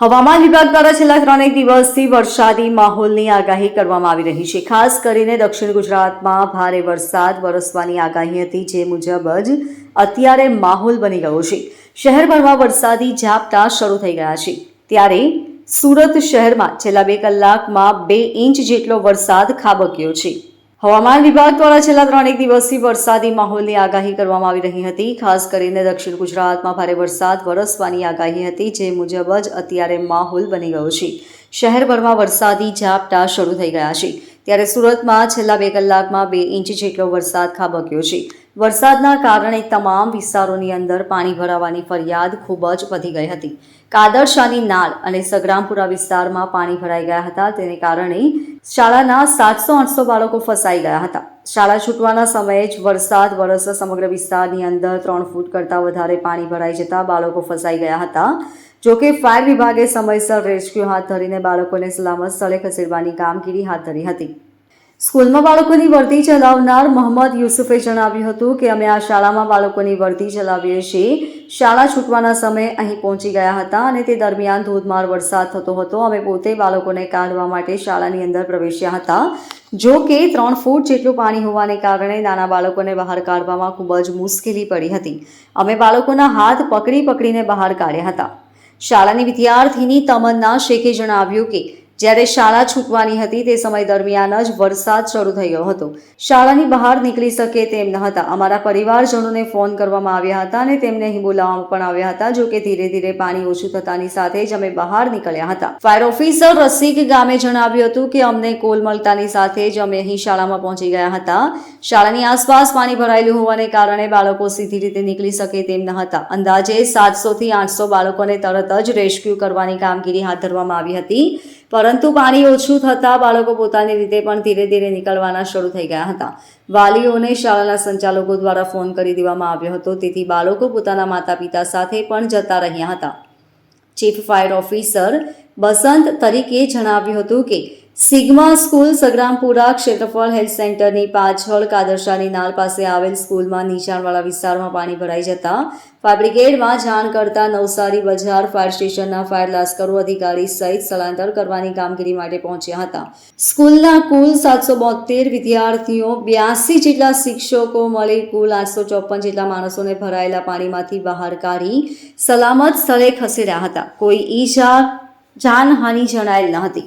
હવામાન વિભાગ દ્વારા છેલ્લા ત્રણેક દિવસથી વરસાદી માહોલની આગાહી કરવામાં આવી રહી છે. ખાસ કરીને દક્ષિણ ગુજરાતમાં ભારે વરસાદ વરસવાની આગાહી હતી જે મુજબ જ અત્યારે માહોલ બની ગયો છે. શહેરભરમાં વરસાદી ઝાપટા શરૂ થઈ ગયા છે. ત્યારે સુરત શહેરમાં છેલ્લા બે કલાકમાં બે ઇંચ જેટલો વરસાદ ખાબક્યો છે. હવામાન વિભાગ દ્વારા છેલ્લા ત્રણેક દિવસથી વરસાદી માહોલની આગાહી કરવામાં આવી રહી હતી. ખાસ કરીને દક્ષિણ ગુજરાતમાં ભારે વરસાદ, વરસવાની આગાહી હતી જે મુજબ જ અત્યારે માહોલ બની ગયો છે. શહેરભરમાં વરસાદી ઝાપટા શરૂ થઈ ગયા છે. ત્યારે સુરતમાં છેલ્લા બે કલાકમાં બે ઇંચ જેટલો વરસાદ ખાબક્યો છે. વરસાદના કારણે તમામ વિસ્તારોની અંદર પાણી ભરાવાની ફરિયાદ ખૂબ જ વધી ગઈ હતી. કાદરશાની નાળ અને સગ્રામપુરા વિસ્તારમાં પાણી ભરાઈ ગયા હતા. તેને કારણે શાળાના સાતસો આઠસો બાળકો ફસાઈ ગયા હતા. શાળા છૂટવાના સમયે જ વરસાદ વરસતા સમગ્ર વિસ્તારની અંદર ત્રણ ફૂટ કરતાં વધારે પાણી ભરાઈ જતા બાળકો ફસાઈ ગયા હતા. જોકે ફાયર વિભાગે સમયસર રેસ્ક્યુ હાથ ધરીને બાળકોને સલામત સ્થળે ખસેડવાની કામગીરી હાથ ધરી હતી. સ્કૂલમાં બાળકોની વર્દી ચલાવનાર મોહમ્મદ યુસુફે જણાવ્યું હતું કે અમે આ શાળામાં બાળકોની વર્દી ચલાવીએ છીએ. શાળા છૂટવાના સમયે અહીં પહોંચી ગયા હતા અને તે દરમિયાન ધોધમાર વરસાદ થતો હતો. અમે પોતે બાળકોને કાઢવા માટે શાળાની અંદર પ્રવેશ્યા હતા. જો કે ત્રણ ફૂટ જેટલું પાણી હોવાને કારણે નાના બાળકોને બહાર કાઢવામાં ખૂબ જ મુશ્કેલી પડી હતી. અમે બાળકોના હાથ પકડી પકડીને બહાર કાઢ્યા હતા. શાળાની વિદ્યાર્થીની તમન્ના શેખે જણાવ્યું કે જ્યારે શાળા છૂટવાની હતી તે સમય દરમિયાન જ વરસાદ શરૂ થયો હતો. શાળાની બહાર નીકળી શકે તેમ ન હતા. અમારા પરિવારજનોને ફોન કરવામાં આવ્યા હતા અને તેમને અહીં બોલાવવામાં પણ આવ્યા હતા, જો કે ધીરે ધીરે પાણી ઓછું થતાની સાથે જ અમે બહાર નીકળ્યા હતા. ફાયર ઓફિસર રસિક ગામે જણાવ્યું હતું કે, અમને કોલ મળતાની સાથે જ અમે અહીં શાળામાં પહોંચી ગયા હતા. શાળાની આસપાસ પાણી ભરાયેલું હોવાને કારણે બાળકો સીધી રીતે નીકળી શકે તેમ ન હતા. અંદાજે સાતસો થી આઠસો બાળકોને તરત જ રેસ્ક્યુ કરવાની કામગીરી હાથ ધરવામાં આવી હતી. પરંતુ પાણી ઓછું થતાં બાળકો પોતાની રીતે પણ ધીરે ધીરે નીકળવાના શરૂ થઈ ગયા હતા. વાલીઓને શાળાના સંચાલકો દ્વારા ફોન કરી દેવામાં આવ્યો હતો. તેથી બાળકો પોતાના માતા પિતા સાથે પણ જતા રહ્યા હતા. ચીફ ફાયર ઓફિસર બસંત તરીકે જણાવ્યું હતું કે સિગ્મા સ્કૂલ સગ્રામપુરા ક્ષેત્રફળ હેલ્થ સેન્ટરની પાછળ કાદરશાની નાળ પાસે આવેલ સ્કૂલમાં નીચાણવાળા વિસ્તારમાં પાણી ભરાઈ જતા ફાયર જાણ કરતા નવસારી બજાર ફાયર સ્ટેશનના ફાયર લાશ્કરો અધિકારી સહિત સ્થળાંતર કરવાની કામગીરી માટે પહોંચ્યા હતા. સ્કૂલના કુલ સાતસો બોતેર વિદ્યાર્થીઓ બ્યાસી જેટલા શિક્ષકો મળી કુલ આઠસો ચોપન જેટલા માણસોને ભરાયેલા પાણીમાંથી બહાર કાઢી સલામત સ્થળે ખસેડ્યા હતા. કોઈ ઈજા, જાનહાનિ જણાયેલ ન હતી.